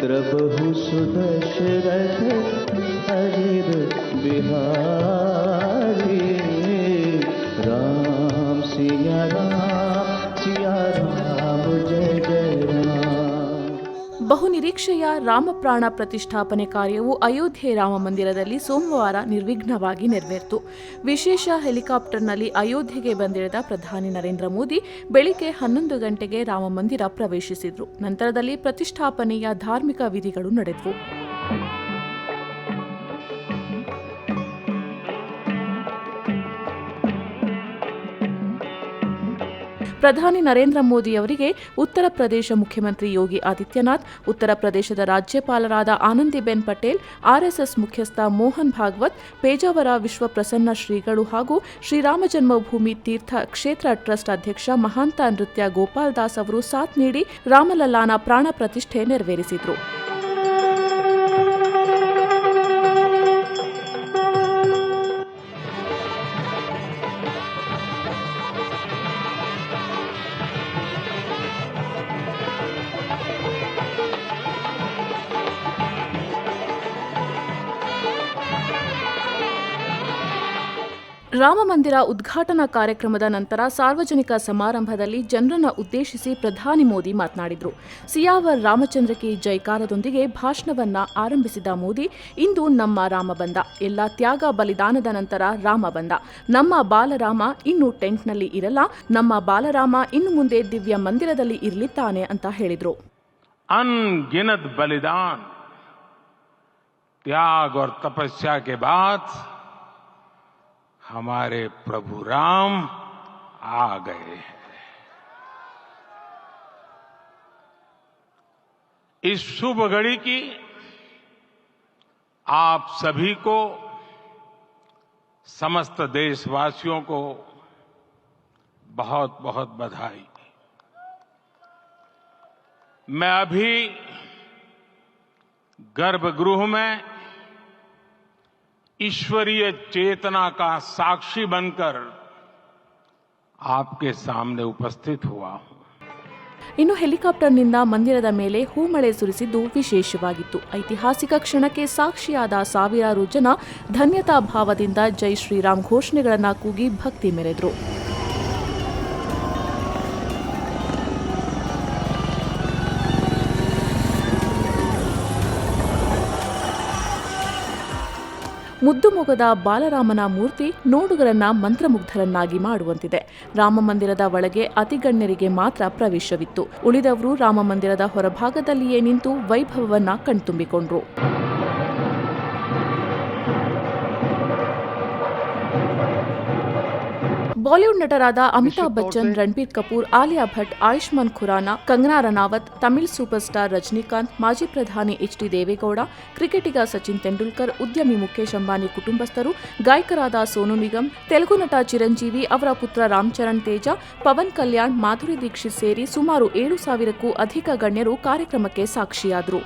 द्रबहु सुदशरथ हरिर बिहारी। ಬಹುನಿರೀಕ್ಷೆಯ ರಾಮಪ್ರಾಣ ಪ್ರತಿಷ್ಠಾಪನೆ ಕಾರ್ಯವು ಅಯೋಧ್ಯೆ ರಾಮ ಮಂದಿರದಲ್ಲಿ ಸೋಮವಾರ ನಿರ್ವಿಘ್ನವಾಗಿ ನೆರವೇರಿತು. ವಿಶೇಷ ಹೆಲಿಕಾಪ್ಟರ್ನಲ್ಲಿ ಅಯೋಧ್ಯೆಗೆ ಬಂದಿಳಿದ ಪ್ರಧಾನಿ ನರೇಂದ್ರ ಮೋದಿ ಬೆಳಿಗ್ಗೆ ಹನ್ನೊಂದು ಗಂಟೆಗೆ ರಾಮ ಮಂದಿರ ಪ್ರವೇಶಿಸಿದರು. ನಂತರದಲ್ಲಿ ಪ್ರತಿಷ್ಠಾಪನೆಯ ಧಾರ್ಮಿಕ ವಿಧಿಗಳು ನಡೆದವು. ಪ್ರಧಾನಿ ನರೇಂದ್ರ ಮೋದಿ ಅವರಿಗೆ ಉತ್ತರ ಪ್ರದೇಶ ಮುಖ್ಯಮಂತ್ರಿ ಯೋಗಿ ಆದಿತ್ಯನಾಥ್, ಉತ್ತರ ಪ್ರದೇಶದ ರಾಜ್ಯಪಾಲರಾದ ಆನಂದಿಬೆನ್ ಪಟೇಲ್, ಆರ್ಎಸ್ಎಸ್ ಮುಖ್ಯಸ್ಥ ಮೋಹನ್ ಭಾಗವತ್, ಪೇಜಾವರ ವಿಶ್ವ ಪ್ರಸನ್ನ ಶ್ರೀಗಳು ಹಾಗೂ ಶ್ರೀರಾಮ ಜನ್ಮಭೂಮಿ ತೀರ್ಥ ಕ್ಷೇತ್ರ ಟ್ರಸ್ಟ್ ಅಧ್ಯಕ್ಷ ಮಹಾಂತ ನೃತ್ಯ ಗೋಪಾಲ್ ದಾಸ್ ಅವರು ಸಾಥ್ ನೀಡಿ ರಾಮಲಲ್ಲಾನ ಪ್ರಾಣ ಪ್ರತಿಷ್ಠೆ ನೆರವೇರಿಸಿದರು. ರಾಮ ರಾಮಮಂದಿರ ಉದ್ಘಾಟನಾ ಕಾರ್ಯಕ್ರಮದ ನಂತರ ಸಾರ್ವಜನಿಕ ಸಮಾರಂಭದಲ್ಲಿ ಜನರನ್ನ ಉದ್ದೇಶಿಸಿ ಪ್ರಧಾನಿ ಮೋದಿ ಮಾತನಾಡಿದರು. ಸಿಯಾವರ್ ರಾಮಚಂದ್ರಕ್ಕೆ ಜೈಕಾರದೊಂದಿಗೆ ಭಾಷಣವನ್ನ ಆರಂಭಿಸಿದ ಮೋದಿ, ಇಂದು ನಮ್ಮ ರಾಮ ಬಂದ. ಎಲ್ಲ ತ್ಯಾಗ ಬಲಿದಾನದ ನಂತರ ರಾಮ ಬಂದ. ನಮ್ಮ ಬಾಲರಾಮ ಇನ್ನು ಟೆಂಟ್ನಲ್ಲಿ ಇರಲ್ಲ. ನಮ್ಮ ಬಾಲರಾಮ ಇನ್ನು ಮುಂದೆ ದಿವ್ಯ ಮಂದಿರದಲ್ಲಿ ಇರಲಿದ್ದಾನೆ ಅಂತ ಹೇಳಿದರು. ಬಲಿದಾನ. ತ್ಯಾಗ ತಪಸ್ಯಾ हमारे प्रभु राम आ गए हैं। इस शुभ घड़ी की आप सभी को, समस्त देशवासियों को बहुत बहुत बधाई। मैं अभी गर्भगृह में ईश्वरीय चेतना का साक्षी बनकर आपके सामने उपस्थित हुआ हूं ಇನ್ನು ಹೆಲಿಕಾಪ್ಟರ್ನಿಂದ ಮಂದಿರದ ಮೇಲೆ ಹೂಮಳೆ ಸುರಿಸಿದ್ದು ವಿಶೇಷವಾಗಿತ್ತು ಐತಿಹಾಸಿಕ ಕ್ಷಣಕ್ಕೆ ಸಾಕ್ಷಿಯಾದ ಸಾವಿರಾರು ಜನ ಧನ್ಯತಾ ಭಾವದಿಂದ ಜೈ ಶ್ರೀರಾಮ್ ಘೋಷಣೆಗಳನ್ನು ಕೂಗಿ ಭಕ್ತಿ ಮೆರೆದರು ಮುದ್ದು ಮೊಗದ ಬಾಲರಾಮನ ಮೂರ್ತಿ ನೋಡುಗರನ್ನ ಮಂತ್ರಮುಗ್ಧರನ್ನಾಗಿ ಮಾಡುವಂತಿದೆ. ರಾಮ ಮಂದಿರದ ಒಳಗೆ ಅತಿಗಣ್ಯರಿಗೆ ಮಾತ್ರ ಪ್ರವೇಶವಿತ್ತು. ಉಳಿದವರು ರಾಮ ಮಂದಿರದ ಹೊರಭಾಗದಲ್ಲಿಯೇ ನಿಂತು ವೈಭವವನ್ನ ಕಣ್ತುಂಬಿಕೊಂಡ್ರು. ಬಾಲಿವುಡ್ ನಟರಾದ ಅಮಿತಾಬ್ ಬಚ್ಚನ್ ರಣಬೀರ್ ಕಪೂರ್ ಆಲಿಯಾ ಭಟ್ ಆಯುಷ್ಮಾನ್ ಖುರಾನಾ ಕಂಗನಾ ರನಾವತ್ ತಮಿಳ್ ಸೂಪರ್ ಸ್ಟಾರ್ ರಜನಿಕಾಂತ್ ಮಾಜಿ ಪ್ರಧಾನಿ ಎಚ್ ಡಿ ದೇವೇಗೌಡ ಕ್ರಿಕೆಟಿಗ ಸಚಿನ್ ತೆಂಡೂಲ್ಕರ್ ಉದ್ಯಮಿ ಮುಖೇಶ್ ಅಂಬಾನಿ ಕುಟುಂಬಸ್ಥರು ಗಾಯಕರಾದ ಸೋನು ನಿಗಮ್ ತೆಲುಗು ನಟ ಚಿರಂಜೀವಿ ಅವರ ಪುತ್ರ ರಾಮ್ ಚರಣ್ ತೇಜ ಪವನ್ ಕಲ್ಯಾಣ್ ಮಾಧುರಿ ದೀಕ್ಷಿತ್ ಸೇರಿ ಸುಮಾರು ಏಳು ಸಾವಿರಕ್ಕೂ ಅಧಿಕ ಗಣ್ಯರು ಕಾರ್ಯಕ್ರಮಕ್ಕೆ ಸಾಕ್ಷಿಯಾದರು.